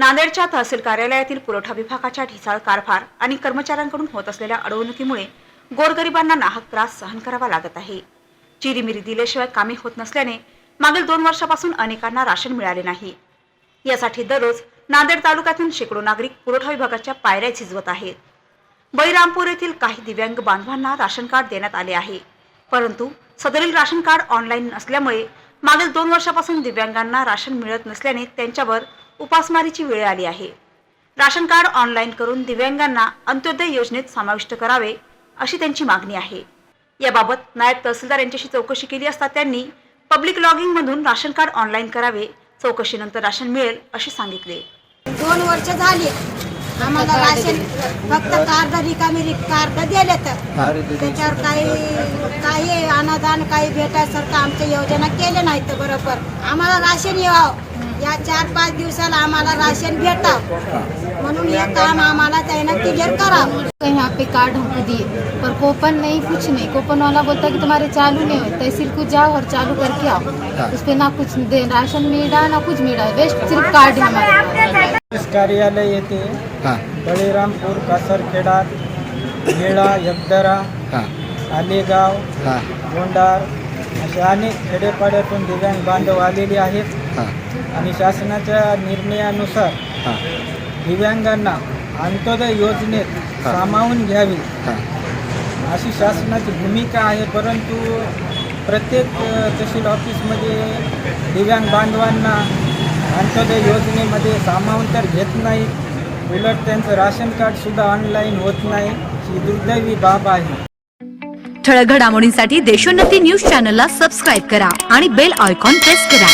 नांदेडच्या तहसील कार्यालयातील पुरवठा विभागाच्या ढिसाळ कारभार आणि कर्मचाऱ्यांकडून होत असलेल्या अडवणुकीमुळे गोरगरिबांना नाहक त्रास सहन करावा लागत आहे. चिरीमिरी दिल्याशिवाय कामे होत नसल्याने मागील दोन वर्षापासून अनेकांना राशन मिळाले नाही. यासाठी दररोज नांदेड तालुक्यातून शेकडो नागरिक पुरवठा विभागाच्या पायऱ्या झिजवत आहेत. बळीरामपूर येथील काही दिव्यांग बांधवांना राशन कार्ड देण्यात आले आहे. परंतु सदरील राशन कार्ड ऑनलाईन नसल्यामुळे मागील दोन वर्षापासून दिव्यांगांना राशन मिळत नसल्याने त्यांच्यावर उपासमारीची वेळ आली आहे. राशन कार्ड ऑनलाईन करून दिव्यांगांना अंत्योदय योजनेत समाविष्ट करावे अशी त्यांची मागणी आहे. याबाबत नायब तहसीलदार यांच्याशी चौकशी केली असता त्यांनी पब्लिक लॉगिंग मधून राशन कार्ड ऑनलाईन करावे चौकशीनंतर राशन मिळेल असे सांगितले. दोन वर्ष झाली. आम्हाला राशन फक्त कार्ड रिकामी कार्ड दिले तर त्याच्यावर काही काही अनुदान काही भेटायसारखं आमच्या योजना केले नाहीत बरोबर. आम्हाला राशन यावं. या चार पाच दिवसाला आम्हाला राशन भेटावं. म्हणून हे काम आम्हाला त्यानं क्लिअर करावं. यहाँ पे कार्ड हमको दिए पर कोपन नहीं कुछ नहीं. कोपन वाला बोलता कि तुम्हारे चालू नहीं हो तहसील को जाओ और चालू करके आओ. उस पे ना कुछ दे राशन मिला ना कुछ मिला वेस्ट सिर्फ कार्ड है हमारे कार्यालय येथे हां. बळीरामपूर कासरखेडा मेळा यगदरा हां. आलेगाव हां. गोंडार असे अनेक खेडेपाड्यातून दिव्यांग बांधव आलेले आहेत. हां. आणि शासनाच्या निर्णयानुसार हां. दिव्यांगांना अंत्योदय योजनेत हा. सामावून घ्यावी. हां. अशी शासनाची भूमिका आहे परंतु प्रत्येक अ, तहसील ऑफिसमध्ये दिव्यांग बांधवांना अंत्योदय योजनेमध्ये सामावून तर घेत नाही. उलट त्यांचं राशन कार्डसुद्धा ऑनलाईन होत नाही. ही दुर्दैवी बाब आहे. ठळक घडामोडींसाठी देशोन्नती न्यूज चॅनलला सबस्क्राईब करा आणि बेल आयकॉन प्रेस करा.